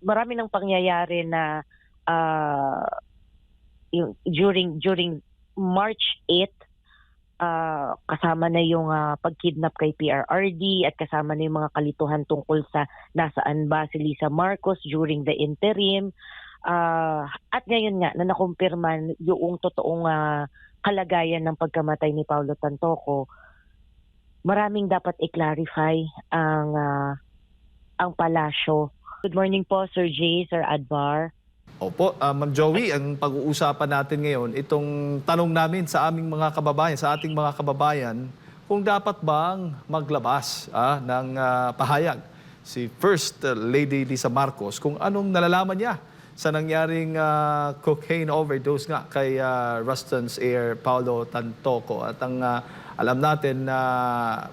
marami ng pangyayari na ah, yung during during March 8 ah, kasama na yung ah, pagkidnap kay PRRD at kasama na yung mga kalituhan tungkol sa nasaan ba si Lisa Marcos during the interim Ah, at ngayon nga na nakumpirma yung totoong ah, kalagayan ng pagkamatay ni Paulo Tantoco maraming dapat i-clarify ang ah, ang palasyo. Good morning po Sir Jay, Sir Advar. Opo, ah, Ma'am Joey, ang pag-uusapan natin ngayon, itong tanong namin sa aming mga kababayan, sa ating mga kababayan, kung dapat bang maglabas ah, ng ah, pahayag si First Lady Lisa Marcos kung anong nalalaman niya sa nangyaring ah, cocaine overdose nga kay ah, Ruston's Air Paulo Tantoco. At ang ah, alam natin na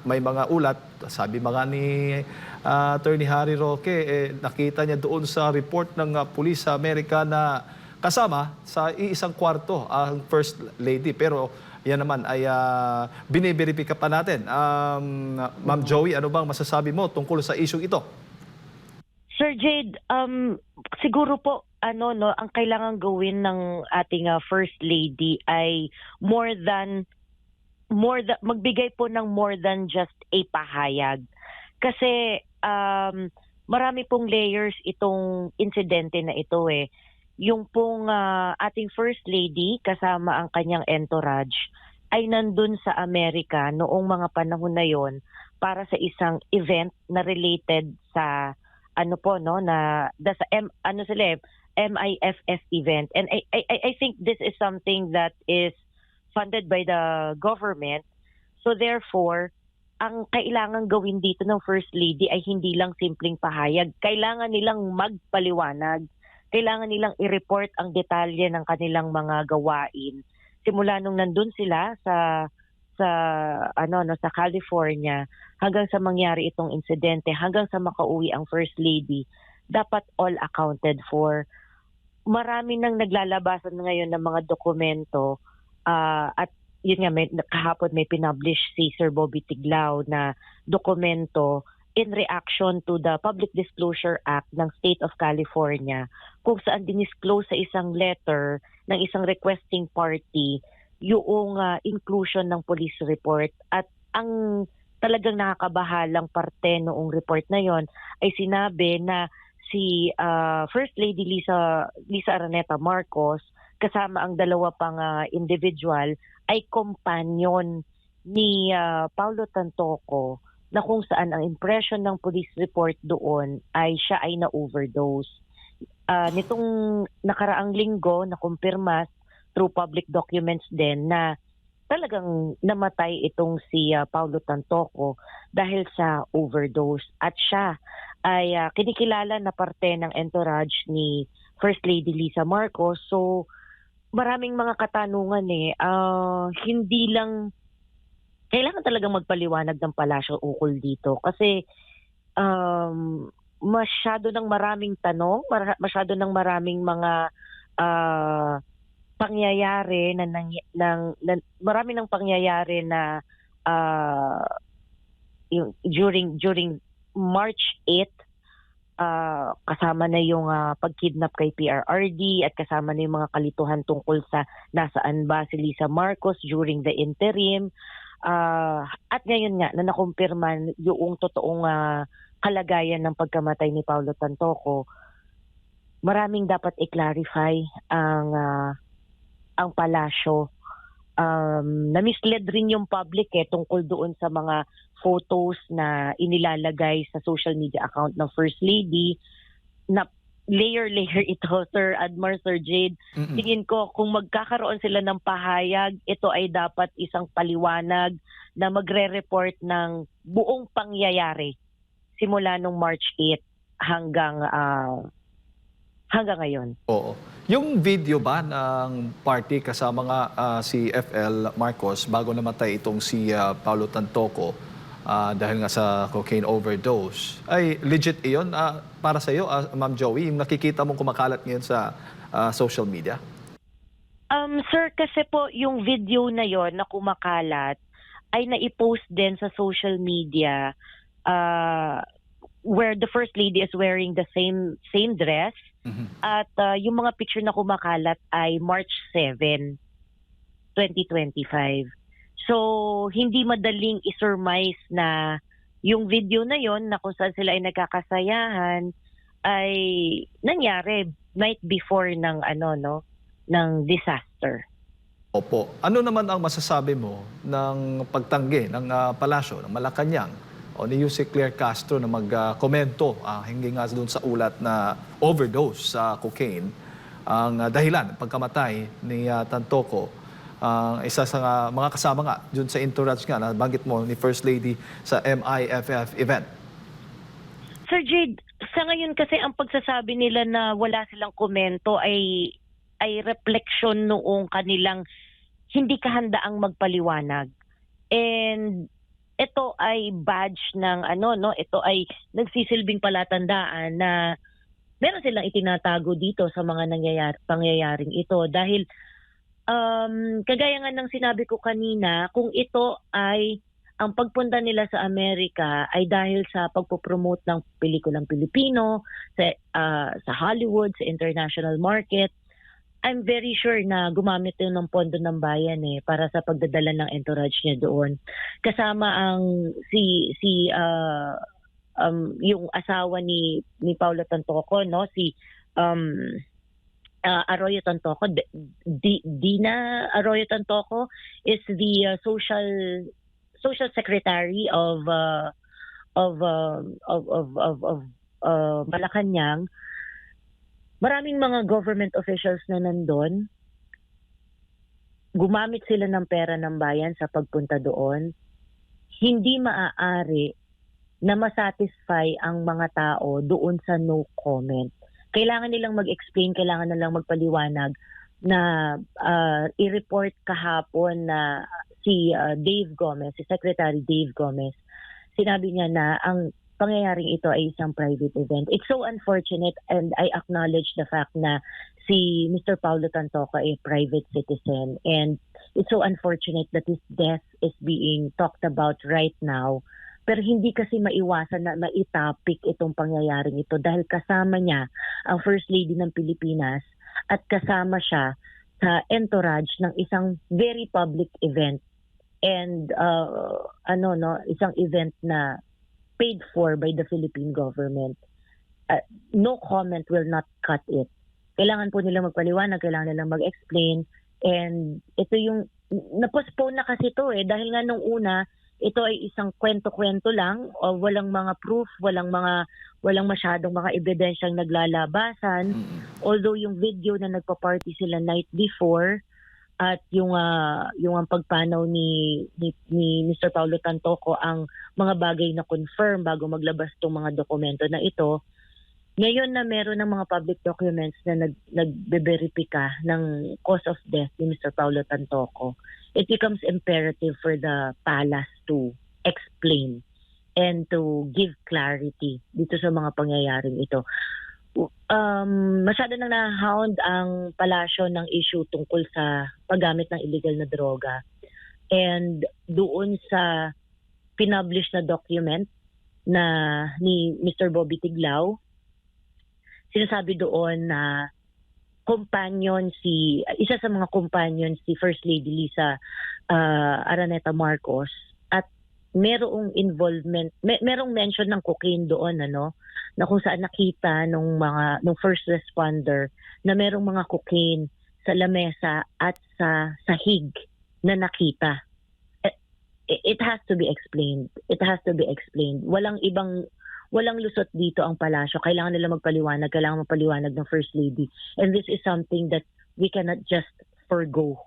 may mga ulat, sabi mga ni ah, Attorney Harry Roque, eh, nakita niya doon sa report ng ah, Pulis sa Amerika na kasama sa iisang kwarto ang First Lady. Pero yan naman ay uh, biniberipika pa natin. Um, Ma'am Joey, ano bang masasabi mo tungkol sa issue ito? Sir Jade, um, siguro po ano no, ang kailangan gawin ng ating ah, first lady ay more than more than magbigay po ng more than just a pahayag. Kasi um, marami pong layers itong insidente na ito eh. Yung pong ah, ating first lady kasama ang kanyang entourage ay nandun sa Amerika noong mga panahon na yon para sa isang event na related sa ano po no na da sa M, ano sila eh, MIFF event and I I- I think this is something that is funded by the government. So therefore ang kailangan gawin dito ng first lady ay hindi lang simpleng pahayag. Kailangan nilang magpaliwanag. Kailangan nilang i-report ang detalye ng kanilang mga gawain. Simula nung nandun sila sa sa ano no sa California hanggang sa mangyari itong insidente, hanggang sa makauwi ang First Lady, dapat all accounted for. Marami nang naglalabasan ngayon ng mga dokumento ah, at yun nga, may, kahapon may pinublish si Sir Bobby Tiglao na dokumento in reaction to the Public Disclosure Act ng State of California kung saan dinisclose sa isang letter ng isang requesting party yung ah, inclusion ng police report. At ang talagang nakakabahalang parte noong report na yon ay sinabi na si ah, First Lady Lisa Lisa Araneta Marcos kasama ang dalawa pang ah, individual ay companion ni ah, Paulo Tantoco na kung saan ang impression ng police report doon ay siya ay na-overdose. Ah, nitong nakaraang linggo na kumpirma through public documents din na talagang namatay itong si ah, Paulo Tantoco dahil sa overdose at siya ay ah, kinikilala na parte ng entourage ni First Lady Lisa Marcos so maraming mga katanungan eh. Ah, hindi lang kailangan talagang magpaliwanag ng palasyo ukol dito. Kasi um, masyado ng maraming tanong, masyado ng maraming mga ah, pangyayari na, nang, ng, na- marami ng pangyayari na ah, yung during during March 8 ah, kasama na yung ah, pagkidnap kay PRRD at kasama na yung mga kalituhan tungkol sa nasaan ba si Lisa Marcos during the interim. Ah, at ngayon nga na nakumpirma yung totoong ah, kalagayan ng pagkamatay ni Paulo Tantoco maraming dapat i-clarify ang ah, ang palasyo um, na-mislead rin yung public eh tungkol doon sa mga photos na inilalagay sa social media account ng First Lady na layer-layer ito, Sir Admar, Sir Jade. Mm-mm. Tingin ko kung magkakaroon sila ng pahayag, ito ay dapat isang paliwanag na magre-report ng buong pangyayari simula nung March 8 hanggang ah, hanggang ngayon. Oo. Yung video ba ng party kasama nga ah, si FL Marcos bago namatay itong si ah, Paulo Tantoco ah, dahil nga sa cocaine overdose, ay legit iyon ah, para sa iyo, ah, Ma'am Joey, yung nakikita mong kumakalat ngayon sa ah, social media? Um, sir, kasi po yung video na yon na kumakalat ay naipost din sa social media ah, where the first lady is wearing the same same dress Mhm. at uh, yung mga picture na kumakalat ay March 7, 2025. So, hindi madaling isurmise na yung video na yon na kung saan sila ay nagkakasayahan ay nangyari night before ng ano no ng disaster. Opo. Ano naman ang masasabi mo ng pagtanggi ng ah, palasyo ng Malacanang o ni Yusek Claire Castro na magkomento ah, hingi nga doon sa ulat na overdose sa cocaine ang ah, dahilan pagkamatay ni ah, Tantoco. Ang isa sa nga- mga kasama nga doon sa entourage nga na banggit mo ni First Lady sa MIFF event. Sir Jade, sa ngayon kasi ang pagsasabi nila na wala silang komento ay ay reflection noong kanilang hindi kahandaang magpaliwanag. And ito ay badge ng ano no, ito ay nagsisilbing palatandaan na meron silang itinatago dito sa mga nangyayari pangyayaring ito dahil um, kagaya nga ng sinabi ko kanina, kung ito ay ang pagpunta nila sa Amerika ay dahil sa pagpopromote ng pelikulang Pilipino sa ah, sa Hollywood, sa international market. I'm very sure na gumamit yun ng pondo ng bayan eh para sa pagdadala ng entourage niya doon. Kasama ang si si ah, um, yung asawa ni ni Paula Tantoco no si um ah, Arroyo Tantoco D- Di- Dina Arroyo Tantoco is the ah, social social secretary of uh, of, uh, of of of of uh, Malacanang maraming mga government officials na nandun. Gumamit sila ng pera ng bayan sa pagpunta doon. Hindi maaari na masatisfy ang mga tao doon sa no comment. Kailangan nilang mag-explain kailangan nilang magpaliwanag na uh, i-report kahapon na si uh, Dave Gomez, si Secretary Dave Gomez, sinabi niya na ang pangyayaring ito ay isang private event. It's so unfortunate and I acknowledge the fact na si Mr. Paulo Tantoco ay private citizen and it's so unfortunate that his death is being talked about right now. Pero hindi kasi maiwasan na maitapik itong pangyayaring ito dahil kasama niya ang First Lady ng Pilipinas at kasama siya sa entourage ng isang very public event and uh, ano no isang event na paid for by the Philippine government Uh, no comment will not cut it. Kailangan po nila magpaliwanag kailangan nilang mag-explain and ito yung na-postpone na kasi to eh. Dahil nga nung una ito ay isang kwento-kwento lang o walang mga proof walang mga walang masyadong mga ebidensyang naglalabasan. Although yung video na nagpa-party sila night before at yung ah, yung ang pagpanaw ni, ni ni Mr. Paulo Tantoco ang mga bagay na confirm bago maglabas tong mga dokumento na ito ngayon na meron ng mga public documents na nag nagbe-verifika ng cause of death ni Mr. Paulo Tantoco it becomes imperative for the palace to explain and to give clarity dito sa mga pangyayaring ito um, masyado nang nahound ang palasyo ng issue tungkol sa paggamit ng illegal na droga. And doon sa pinublish na document na ni Mr. Bobby Tiglao, sinasabi doon na companion si isa sa mga companion si First Lady Lisa ah, Araneta Marcos merong involvement may, merong mention ng cocaine doon ano na kung saan nakita nung mga nung first responder na merong mga cocaine sa lamesa at sa sahig na nakita. Eh, It has to be explained. It has to be explained. Walang ibang walang lusot dito ang palasyo. Kailangan nila magpaliwanag, kailangan magpaliwanag ng first lady. And this is something that we cannot just forgo.